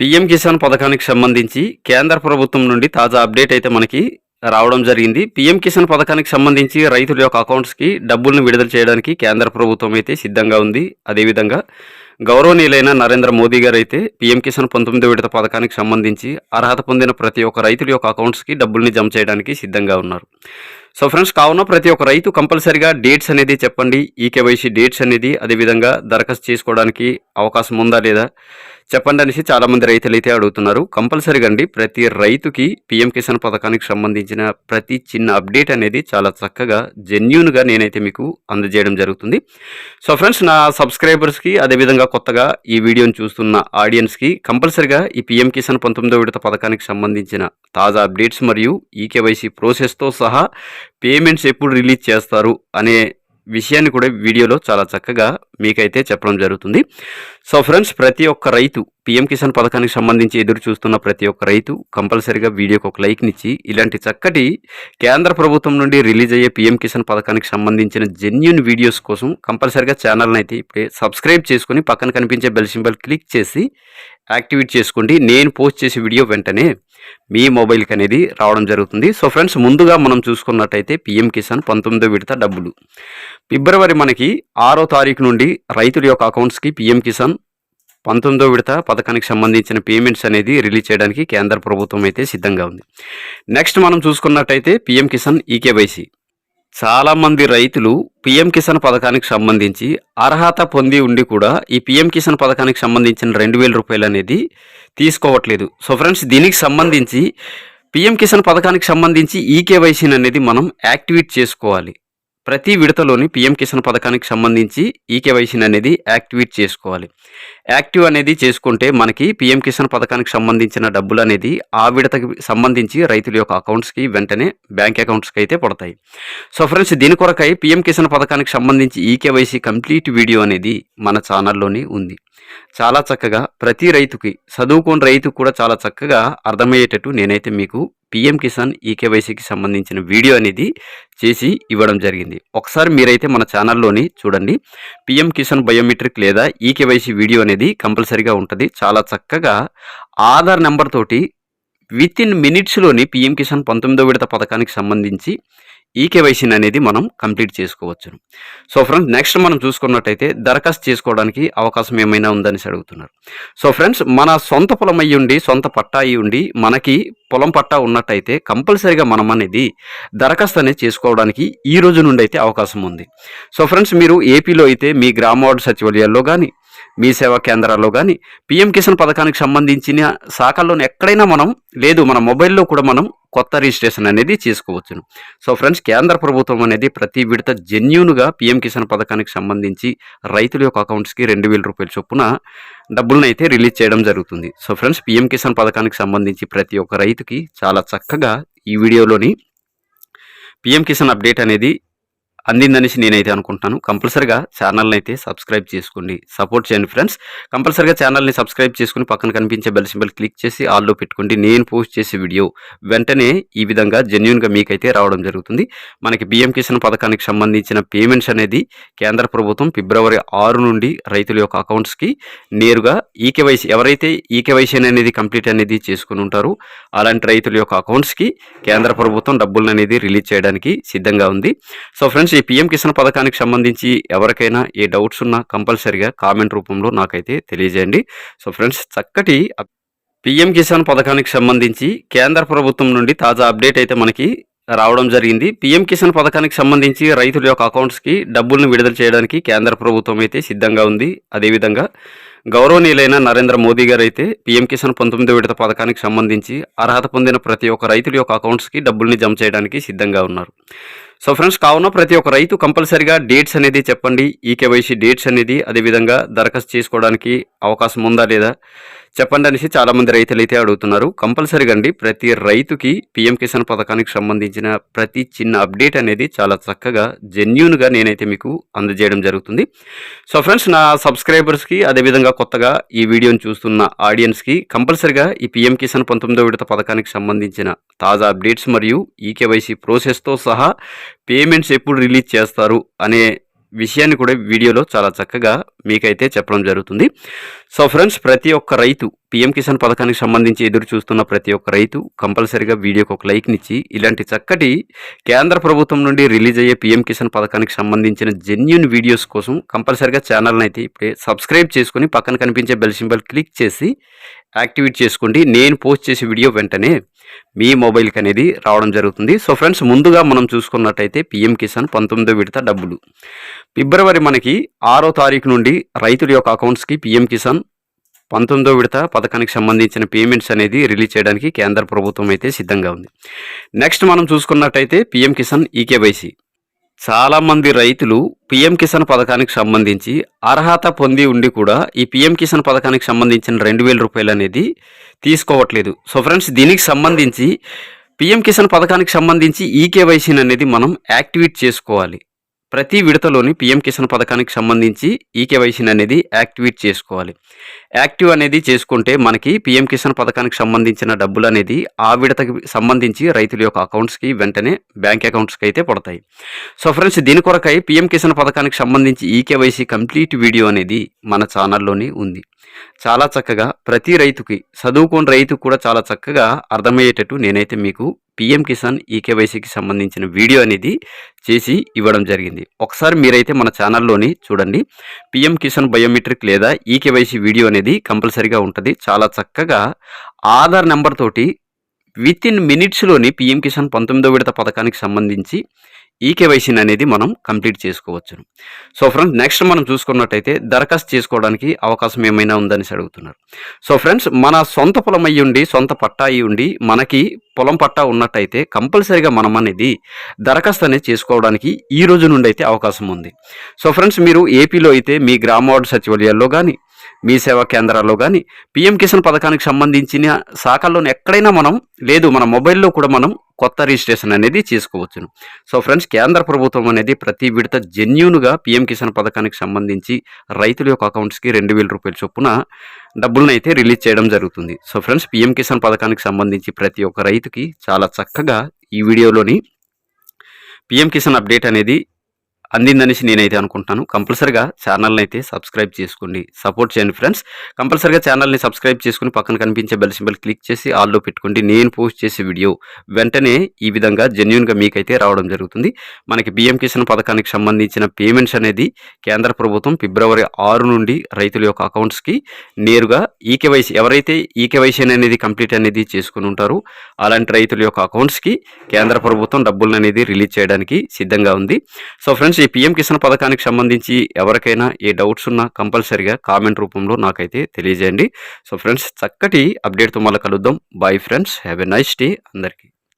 PM Kisan పథకానికి సంబంధించి కేంద్ర ప్రభుత్వం నుండి తాజా అప్డేట్ అయితే మనకి రావడం జరిగింది. పీఎం కిసాన్ పథకానికి సంబంధించి రైతుల యొక్క అకౌంట్స్కి డబ్బులను విడుదల చేయడానికి కేంద్ర ప్రభుత్వం అయితే సిద్ధంగా ఉంది. అదేవిధంగా గౌరవనీయులైన నరేంద్ర మోదీ గారు అయితే పీఎం కిసాన్ పంతొమ్మిది విడత పథకానికి సంబంధించి అర్హత పొందిన ప్రతి ఒక్క రైతుల యొక్క అకౌంట్స్కి డబ్బుల్ని జమ చేయడానికి సిద్ధంగా ఉన్నారు. సో ఫ్రెండ్స్ కావున ప్రతి ఒక్క రైతు కంపల్సరిగా డేట్స్ అనేది చెప్పండి. ఈ కేవైసీ డేట్స్ అనేది అదేవిధంగా దరఖాస్తు చేసుకోవడానికి అవకాశం ఉందా లేదా? చెప్పండి అనేసి చాలామంది రైతులు అయితే అడుగుతున్నారు. కంపల్సరిగా అండి ప్రతి రైతుకి పిఎం కిసాన్ పథకానికి సంబంధించిన ప్రతి చిన్న అప్డేట్ అనేది చాలా చక్కగా జెన్యున్గా నేనైతే మీకు అందజేయడం జరుగుతుంది. సో ఫ్రెండ్స్ నా సబ్స్క్రైబర్స్కి అదేవిధంగా కొత్తగా ఈ వీడియోని చూస్తున్న ఆడియన్స్కి కంపల్సరిగా ఈ పిఎం కిసాన్ పంతొమ్మిదో విడత పథకానికి సంబంధించిన తాజా అప్డేట్స్ మరియు ఈకేవైసీ ప్రాసెస్తో సహా పేమెంట్స్ ఎప్పుడు రిలీజ్ చేస్తారు అనే విషయాన్ని కూడా వీడియోలో చాలా చక్కగా మీకైతే చెప్పడం జరుగుతుంది. సో ఫ్రెండ్స్ ప్రతి ఒక్క రైతు పిఎం కిసాన్ పథకానికి సంబంధించి ఎదురు చూస్తున్న ప్రతి ఒక్క రైతు కంపల్సరిగా వీడియోకి ఒక లైక్నిచ్చి ఇలాంటి చక్కటి కేంద్ర ప్రభుత్వం నుండి రిలీజ్ అయ్యే పిఎం కిసాన్ పథకానికి సంబంధించిన జెన్యున్ వీడియోస్ కోసం కంపల్సరిగా ఛానల్ని అయితే ఇప్పుడే సబ్స్క్రైబ్ చేసుకుని పక్కన కనిపించే బెల్ సింబల్ క్లిక్ చేసి యాక్టివేట్ చేసుకోండి. నేను పోస్ట్ చేసే వీడియో వెంటనే మీ మొబైల్కి అనేది రావడం జరుగుతుంది. సో ఫ్రెండ్స్ ముందుగా మనం చూసుకున్నట్టయితే పిఎం కిసాన్ పంతొమ్మిదో విడత డబ్బులు. ఫిబ్రవరి మనకి ఆరో తారీఖు నుండి రైతుల యొక్క అకౌంట్స్కి పిఎం కిసాన్ పంతొమ్మిదో విడత పథకానికి సంబంధించిన పేమెంట్స్ అనేది రిలీజ్ చేయడానికి కేంద్ర ప్రభుత్వం అయితే సిద్ధంగా ఉంది. నెక్స్ట్ మనం చూసుకున్నట్టయితే పిఎం కిసాన్ ఈకేవైసీ చాలామంది రైతులు పిఎం కిసాన్ పథకానికి సంబంధించి అర్హత పొంది ఉండి కూడా ఈ పిఎం కిసాన్ పథకానికి సంబంధించిన రెండు వేల రూపాయలు అనేది తీసుకోవట్లేదు. సో ఫ్రెండ్స్ దీనికి సంబంధించి పిఎం కిసాన్ పథకానికి సంబంధించి ఈకేవైసీని అనేది మనం యాక్టివేట్ చేసుకోవాలి. ప్రతి విడతలోని పిఎం కిసాన్ పథకానికి సంబంధించి ఈకేవైసీని అనేది యాక్టివేట్ చేసుకోవాలి. యాక్టివ్ అనేది చేసుకుంటే మనకి పిఎం కిసాన్ పథకానికి సంబంధించిన డబ్బులు అనేది ఆ విడతకి సంబంధించి రైతుల యొక్క అకౌంట్స్కి వెంటనే బ్యాంక్ అకౌంట్స్కి అయితే పడతాయి. సో ఫ్రెండ్స్ దీని కొరకై పిఎం కిసాన్ పథకానికి సంబంధించి ఈకేవైసీ కంప్లీట్ వీడియో అనేది మన ఛానల్లోనే ఉంది. చాలా చక్కగా ప్రతి రైతుకి చదువుకోని రైతుకు కూడా చాలా చక్కగా అర్థమయ్యేటట్టు నేనైతే మీకు పిఎం కిసాన్ ఈకేవైసీకి సంబంధించిన వీడియో అనేది చేసి ఇవ్వడం జరిగింది. ఒకసారి మీరైతే మన ఛానల్లోని చూడండి. పిఎం కిసాన్ బయోమెట్రిక్ లేదా ఈకేవైసీ వీడియో అనేది కంపల్సరీగా ఉంటుంది. చాలా చక్కగా ఆధార్ నెంబర్ తోటి విత్ ఇన్ మినిట్స్లోని పిఎం కిసాన్ పంతొమ్మిదో విడత పథకానికి సంబంధించి ఈకేవైసీని అనేది మనం కంప్లీట్ చేసుకోవచ్చు సో ఫ్రెండ్స్ నెక్స్ట్ మనం చూసుకున్నట్టయితే దరఖాస్తు చేసుకోవడానికి అవకాశం ఏమైనా ఉందని అడుగుతున్నారు. సో ఫ్రెండ్స్ మన సొంత పొలం అయ్యి ఉండి సొంత పట్టా అయ్యి ఉండి మనకి పొలం పట్టా ఉన్నట్టయితే కంపల్సరీగా మనం అనేది దరఖాస్తు అనేది చేసుకోవడానికి ఈ రోజు నుండి అయితే అవకాశం ఉంది. సో ఫ్రెండ్స్ మీరు ఏపీలో అయితే మీ గ్రామ వార్డు సచివాలయాల్లో కానీ మీ సేవా కేంద్రాల్లో కానీ పిఎం కిసాన్ పథకానికి సంబంధించిన శాఖల్లోని ఎక్కడైనా మనం లేదు మన మొబైల్లో కూడా మనం కొత్త రిజిస్ట్రేషన్ అనేది చేసుకోవచ్చును. సో ఫ్రెండ్స్ కేంద్ర ప్రభుత్వం అనేది ప్రతి విడత జెన్యున్గా పిఎం కిసాన్ పథకానికి సంబంధించి రైతుల యొక్క అకౌంట్స్కి రెండు వేల రూపాయల చొప్పున డబ్బులను అయితే రిలీజ్ చేయడం జరుగుతుంది. సో ఫ్రెండ్స్ పిఎం కిసాన్ పథకానికి సంబంధించి ప్రతి ఒక్క రైతుకి చాలా చక్కగా ఈ వీడియోలోని పిఎం కిసాన్ అప్డేట్ అనేది అందిందనేసి నేనైతే అనుకుంటున్నాను. కంపల్సరిగా ఛానల్ని అయితే సబ్స్క్రైబ్ చేసుకోండి. సపోర్ట్ చేయండి ఫ్రెండ్స్. కంపల్సరిగా ఛానల్ని సబ్స్క్రైబ్ చేసుకుని పక్కన కనిపించే బెల్ సింబల్ క్లిక్ చేసి ఆల్లో పెట్టుకోండి. నేను పోస్ట్ చేసే వీడియో వెంటనే ఈ విధంగా జెన్యున్గా మీకైతే రావడం జరుగుతుంది. మనకి బిఎం కిసాన్ పథకానికి సంబంధించిన పేమెంట్స్ అనేది కేంద్ర ప్రభుత్వం ఫిబ్రవరి ఆరు నుండి రైతుల యొక్క అకౌంట్స్కి నేరుగా ఈకేవైసీ ఎవరైతే ఈకేవైసీ అనేది కంప్లీట్ అనేది చేసుకుని ఉంటారో అలాంటి రైతుల యొక్క అకౌంట్స్కి కేంద్ర ప్రభుత్వం డబ్బులను అనేది రిలీజ్ చేయడానికి సిద్ధంగా ఉంది. సో ఫ్రెండ్స్ ఈ పిఎం కిసాన్ పథకానికి సంబంధించి ఎవరికైనా ఏ డౌట్స్ ఉన్నా కంపల్సరిగా కామెంట్ రూపంలో నాకైతే తెలియజేయండి. సో ఫ్రెండ్స్ చక్కటి పిఎం కిసాన్ పథకానికి సంబంధించి కేంద్ర ప్రభుత్వం నుండి తాజా అప్డేట్ అయితే మనకి రావడం జరిగింది. పిఎం కిసాన్ పథకానికి సంబంధించి రైతుల యొక్క అకౌంట్స్కి డబ్బులను విడుదల చేయడానికి కేంద్ర ప్రభుత్వం అయితే సిద్ధంగా ఉంది. అదేవిధంగా గౌరవనీయులైన నరేంద్ర మోదీ గారు అయితే పిఎం కిసాన్ పంతొమ్మిది విడత పథకానికి సంబంధించి అర్హత పొందిన ప్రతి ఒక్క రైతుల యొక్క అకౌంట్స్కి డబ్బుల్ని జమ చేయడానికి సిద్ధంగా ఉన్నారు. సో ఫ్రెండ్స్ కావున ప్రతి ఒక్క రైతు కంపల్సరిగా డేట్స్ అనేది చెప్పండి. ఈ కేవైసీ డేట్స్ అనేది అదేవిధంగా దరఖాస్తు చేసుకోవడానికి అవకాశం ఉందా లేదా చెప్పండి అనేసి చాలామంది రైతులు అయితే అడుగుతున్నారు. కంపల్సరీగా అండి ప్రతి రైతుకి పిఎం కిసాన్ పథకానికి సంబంధించిన ప్రతి చిన్న అప్డేట్ అనేది చాలా చక్కగా జెన్యున్గా నేనైతే మీకు అందజేయడం జరుగుతుంది. సో ఫ్రెండ్స్ నా సబ్స్క్రైబర్స్కి అదేవిధంగా కొత్తగా ఈ వీడియోని చూస్తున్న ఆడియన్స్కి కంపల్సరిగా ఈ పిఎం కిసాన్ పంతొమ్మిదో విడత పథకానికి సంబంధించిన తాజా అప్డేట్స్ మరియు ఈకేవైసీ ప్రాసెస్తో సహా పేమెంట్స్ ఎప్పుడు రిలీజ్ చేస్తారు అనే విషయాన్ని కూడా వీడియోలో చాలా చక్కగా మీకైతే చెప్పడం జరుగుతుంది. సో ఫ్రెండ్స్ ప్రతి ఒక్క రైతు పిఎం కిసాన్ పథకానికి సంబంధించి ఎదురు చూస్తున్న ప్రతి ఒక్క రైతు కంపల్సరిగా వీడియోకి ఒక లైక్నిచ్చి ఇలాంటి చక్కటి కేంద్ర ప్రభుత్వం నుండి రిలీజ్ అయ్యే పిఎం కిసాన్ పథకానికి సంబంధించిన జెన్యున్ వీడియోస్ కోసం కంపల్సరిగా ఛానల్ని అయితే ఇప్పుడే సబ్స్క్రైబ్ చేసుకుని పక్కన కనిపించే బెల్ సింబల్ క్లిక్ చేసి యాక్టివేట్ చేసుకోండి. నేను పోస్ట్ చేసే వీడియో వెంటనే మీ మొబైల్కి అనేది రావడం జరుగుతుంది. సో ఫ్రెండ్స్ ముందుగా మనం చూసుకున్నట్టయితే పిఎం కిసాన్ పంతొమ్మిదో విడత డబ్బులు. ఫిబ్రవరి మనకి ఆరో తారీఖు నుండి రైతుల యొక్క అకౌంట్స్కి పిఎం కిసాన్ పంతొమ్మిదో విడత పథకానికి సంబంధించిన పేమెంట్స్ అనేది రిలీజ్ చేయడానికి కేంద్ర ప్రభుత్వం అయితే సిద్ధంగా ఉంది. నెక్స్ట్ మనం చూసుకున్నట్టయితే పిఎం కిసాన్ ఈకేవైసీ చాలామంది రైతులు పిఎం కిసాన్ పథకానికి సంబంధించి అర్హత పొంది ఉండి కూడా ఈ పిఎం కిసాన్ పథకానికి సంబంధించిన రెండు వేల రూపాయలు అనేది తీసుకోవట్లేదు. సో ఫ్రెండ్స్ దీనికి సంబంధించి పిఎం కిసాన్ పథకానికి సంబంధించి ఈకేవైసీని అనేది మనం యాక్టివేట్ చేసుకోవాలి. ప్రతి విడతలోని పిఎం కిసాన్ పథకానికి సంబంధించి ఈకేవైసీని అనేది యాక్టివేట్ చేసుకోవాలి. యాక్టివ్ అనేది చేసుకుంటే మనకి పిఎం కిసాన్ పథకానికి సంబంధించిన డబ్బులు అనేది ఆ విడతకి సంబంధించి రైతుల యొక్క అకౌంట్స్కి వెంటనే బ్యాంక్ అకౌంట్స్కి అయితే పడతాయి. సో ఫ్రెండ్స్ దీని కొరకై పిఎం కిసాన్ పథకానికి సంబంధించి ఈకేవైసీ కంప్లీట్ వీడియో అనేది మన ఛానల్లోనే ఉంది. చాలా చక్కగా ప్రతి రైతుకి చదువుకోని రైతుకు కూడా చాలా చక్కగా అర్థమయ్యేటట్టు నేనైతే మీకు పిఎం కిసాన్ ఈకేవైసీకి సంబంధించిన వీడియో అనేది చేసి ఇవ్వడం జరిగింది. ఒకసారి మీరైతే మన ఛానల్లోని చూడండి. పిఎం కిసాన్ బయోమెట్రిక్ లేదా ఈకేవైసీ వీడియో అనేది కంపల్సరీగా ఉంటుంది. చాలా చక్కగా ఆధార్ నెంబర్ తోటి విత్ ఇన్ మినిట్స్లోని పిఎం కిసాన్ పంతొమ్మిదో విడత పథకానికి సంబంధించి ఈకేవైసీని అనేది మనం కంప్లీట్ చేసుకోవచ్చు సో ఫ్రెండ్స్ నెక్స్ట్ మనం చూసుకున్నట్టయితే దరఖాస్తు చేసుకోవడానికి అవకాశం ఏమైనా ఉందని అడుగుతున్నారు. సో ఫ్రెండ్స్ మన సొంత పొలం అయ్యి ఉండి సొంత పట్టా అయ్యి ఉండి మనకి పొలం పట్టా ఉన్నట్టయితే కంపల్సరీగా మనం అనేది దరఖాస్తు అనేది చేసుకోవడానికి ఈ రోజు నుండి అయితే అవకాశం ఉంది. సో ఫ్రెండ్స్ మీరు ఏపీలో అయితే మీ గ్రామ వార్డు సచివాలయాల్లో కానీ మీ సేవా కేంద్రాల్లో కానీ పిఎం కిసాన్ పథకానికి సంబంధించిన శాఖల్లోనే ఎక్కడైనా మనం లేదు మన మొబైల్లో కూడా మనం కొత్త రిజిస్ట్రేషన్ అనేది చేసుకోవచ్చును. సో ఫ్రెండ్స్ కేంద్ర ప్రభుత్వం అనేది ప్రతి విడత జెన్యున్గా పిఎం కిసాన్ పథకానికి సంబంధించి రైతుల యొక్క అకౌంట్స్కి రెండు వేల రూపాయల చొప్పున డబ్బులను అయితే రిలీజ్ చేయడం జరుగుతుంది. సో ఫ్రెండ్స్ పిఎం కిసాన్ పథకానికి సంబంధించి ప్రతి ఒక్క రైతుకి చాలా చక్కగా ఈ వీడియోలోని పిఎం కిసాన్ అప్డేట్ అనేది అందిందనేసి నేనైతే అనుకుంటాను కంపల్సరిగా ఛానల్ని అయితే సబ్స్క్రైబ్ చేసుకోండి. సపోర్ట్ చేయండి ఫ్రెండ్స్. కంపల్సరిగా ఛానల్ని సబ్స్క్రైబ్ చేసుకుని పక్కన కనిపించే బెల్ సింబల్ క్లిక్ చేసి ఆల్లో పెట్టుకోండి. నేను పోస్ట్ చేసే వీడియో వెంటనే ఈ విధంగా జెన్యున్గా మీకైతే రావడం జరుగుతుంది. మనకి బిఎం కిసాన్ పథకానికి సంబంధించిన పేమెంట్స్ అనేది కేంద్ర ప్రభుత్వం ఫిబ్రవరి ఆరు నుండి రైతుల యొక్క అకౌంట్స్కి నేరుగా ఈకేవైసీ ఎవరైతే ఈకేవైసీ అనేది కంప్లీట్ అనేది చేసుకుని ఉంటారో అలాంటి రైతుల యొక్క అకౌంట్స్కి కేంద్ర ప్రభుత్వం డబ్బులను అనేది రిలీజ్ చేయడానికి సిద్ధంగా ఉంది. సో ఫ్రెండ్స్ ఫ్రెండ్స్ ఈ పిఎం కిసాన్ పథకానికి సంబంధించి ఎవరికైనా ఏ డౌట్స్ ఉన్నా కంపల్సరిగా కామెంట్ రూపంలో నాకైతే తెలియజేయండి. సో ఫ్రెండ్స్ చక్కటి అప్డేట్తో మళ్ళీ కలుద్దాం. Bye friends have a nice day అందరికీ.